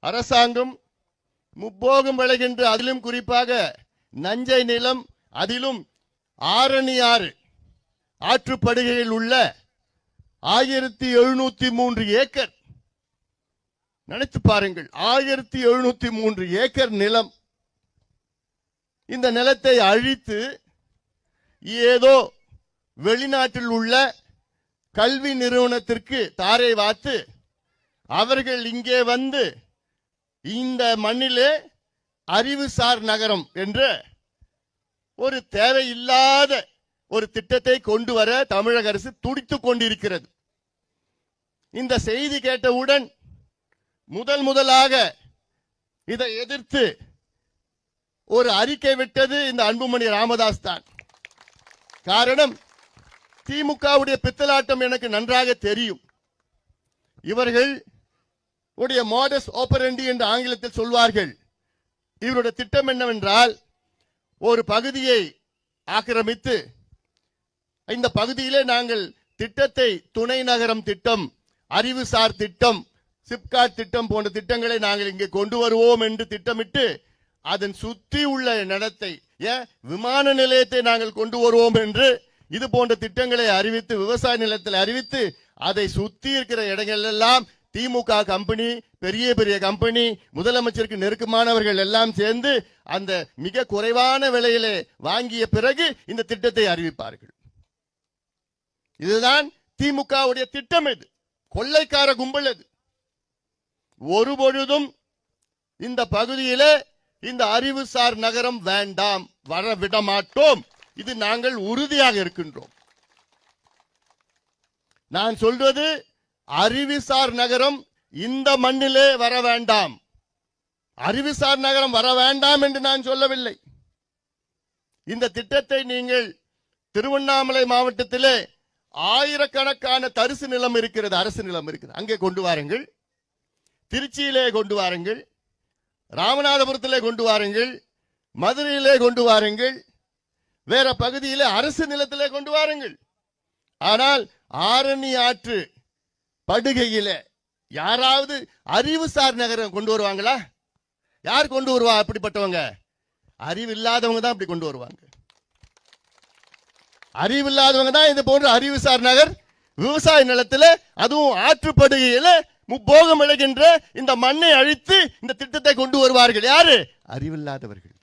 அரசாங்கம் முப்போகம் விளைகின்ற அதிலும் குறிப்பாக நஞ்சை நிலம் அதிலும் ஆரணி ஆறு ஆற்றுப்படுகையில் உள்ள ஆயிரத்தி எழுநூத்தி மூன்று ஏக்கர். நினைத்து பாருங்கள் ஆயிரத்தி எழுநூத்தி மூன்று ஏக்கர் நிலம். இந்த நிலத்தை அழித்து ஏதோ வெளிநாட்டில் உள்ள கல்வி நிறுவனத்திற்கு தாரை வாத்து அவர்கள் இங்கே வந்து இந்த மண்ணிலே அறிவுசார் நகரம் என்ற ஒரு தேவையில்லாத ஒரு திட்டத்தை கொண்டு வர தமிழக அரசு துடித்துக் கொண்டிருக்கிறது. இந்த செய்தி கேட்டவுடன் முதல் முதலாக இதை எதிர்த்து ஒரு அறிக்கை விட்டது இந்த அன்புமணி ராமதாஸ் தான். காரணம் திமுகவுடைய பித்தலாட்டம் எனக்கு நன்றாக தெரியும். இவர்கள் உடைய மாடஸ் ஆப்பரண்டி என்று ஆங்கிலத்தில் சொல்வார்கள். இவருடைய திட்டம் என்னவென்றால் ஒரு பகுதியை ஆக்கிரமித்து இந்த பகுதியிலே நாங்கள் திட்டத்தை துணை நகரம் திட்டம் அறிவுசார் திட்டம் சிப்காட் திட்டம் போன்ற திட்டங்களை நாங்கள் இங்கே கொண்டு வருவோம் என்று திட்டமிட்டு அதன் சுற்றி உள்ள நடத்தை ஏன் விமான நிலையத்தை நாங்கள் கொண்டு வருவோம் என்று இது போன்ற திட்டங்களை அறிவித்து விவசாய நிலத்தில் அறிவித்து அதை சுத்தி இருக்கிற இடங்கள் எல்லாம் திமுக கம்பெனி பெரிய பெரிய கம்பெனி முதலமைச்சருக்கு நெருக்கமானவர்கள் எல்லாம் சேர்ந்து அந்த மிக குறைவான விலையிலே வாங்கிய பிறகு இந்த திட்டத்தை அறிவிப்பார்கள். இதுதான் திமுகவுடைய திட்டம் இது. கொள்ளைக்கார கும்பல் அது. ஒரு பொழுதும் இந்த பகுதியில இந்த அறிவுசார் நகரம் வேண்டாம் வர விட மாட்டோம். இது நாங்கள் உறுதியாக இருக்கின்றோம். நான் சொல்வது அறிவிசார் நகரம் இந்த மண்ணிலே வர வேண்டாம். அறிவிசார் நகரம் வர வேண்டாம் என்று நான் சொல்லவில்லை. இந்த திட்டத்தை நீங்கள் திருவண்ணாமலை மாவட்டத்திலே ஆயிரக்கணக்கான தரிசு நிலம் இருக்கிறது அரசு நிலம் இருக்குது அங்கே கொண்டு வாருங்கள். திருச்சியிலே கொண்டு வாருங்கள். ராமநாதபுரத்திலே கொண்டு வாருங்கள். மதுரையிலே கொண்டு வாருங்கள். வேற பகுதியிலே அரசு நிலத்திலே கொண்டு வாருங்கள். ஆனால் ஆரணி ஆற்று படுகையில் யாராவது அறிவுசார் நகரம் கொண்டு வருவாங்களா? யார் கொண்டு வருவா அப்படிப்பட்டவங்க? அறிவு இல்லாதவங்க தான் அப்படி கொண்டு வருவாங்க. அறிவு இல்லாதவங்க தான் இது போன்ற அறிவுசார் நகர் விவசாய நிலத்துல அதுவும் ஆற்றுப்படுகையில முப்போகம் விளைகின்ற இந்த மண்ணை அழித்து இந்த திட்டத்தை கொண்டு வருவார்கள். யாரு? அறிவில்லாதவர்கள்.